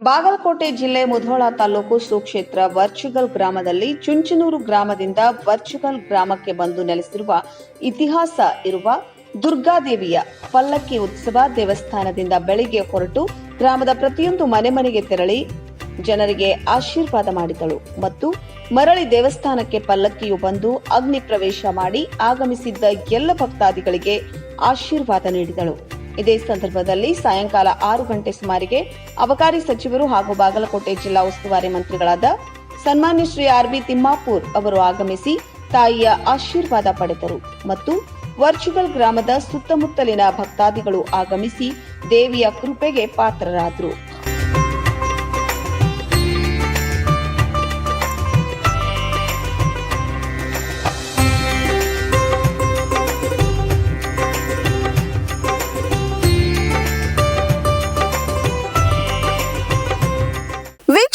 ಬಾಗಲಕೋಟೆ ಜಿಲ್ಲೆ ಮುಧೋಳ ತಾಲೂಕು ಸುಕ್ಷೇತ್ರ ವರ್ಚುಗಲ್ ಗ್ರಾಮದಲ್ಲಿ ಚುಂಚನೂರು ಗ್ರಾಮದಿಂದ ವರ್ಚುಗಲ್ ಗ್ರಾಮಕ್ಕೆ ಬಂದು ನೆಲೆಸಿರುವ ಇತಿಹಾಸ ಇರುವ ದುರ್ಗಾದೇವಿಯ ಪಲ್ಲಕ್ಕಿ ಉತ್ಸವ ದೇವಸ್ಥಾನದಿಂದ ಬೆಳಿಗ್ಗೆ ಹೊರಟು ಗ್ರಾಮದ ಪ್ರತಿಯೊಂದು ಮನೆ ಮನೆಗೆ ತೆರಳಿ ಜನರಿಗೆ ಆಶೀರ್ವಾದ ಮಾಡಿದಳು ಮತ್ತು ಮರಳಿ ದೇವಸ್ಥಾನಕ್ಕೆ ಪಲ್ಲಕ್ಕಿಯು ಬಂದು ಅಗ್ನಿ ಪ್ರವೇಶ ಮಾಡಿ ಆಗಮಿಸಿದ್ದ ಎಲ್ಲ ಭಕ್ತಾದಿಗಳಿಗೆ ಆಶೀರ್ವಾದ ನೀಡಿದಳು. ಇದೇ ಸಂದರ್ಭದಲ್ಲಿ ಸಾಯಂಕಾಲ ಆರು ಗಂಟೆ ಸುಮಾರಿಗೆ ಅಬಕಾರಿ ಸಚಿವರು ಹಾಗೂ ಬಾಗಲಕೋಟೆ ಜಿಲ್ಲಾ ಉಸ್ತುವಾರಿ ಮಂತ್ರಿಗಳಾದ ಸನ್ಮಾನ್ಯ ಶ್ರೀ ಆರ್ ಬಿ ತಿಮ್ಮಾಪುರ್ ಅವರು ಆಗಮಿಸಿ ತಾಯಿಯ ಆಶೀರ್ವಾದ ಪಡೆದರು ಮತ್ತು ವರ್ಚುಗಲ್ ಗ್ರಾಮದ ಸುತ್ತಮುತ್ತಲಿನ ಭಕ್ತಾದಿಗಳು ಆಗಮಿಸಿ ದೇವಿಯ ಕೃಪೆಗೆ ಪಾತ್ರರಾದರು.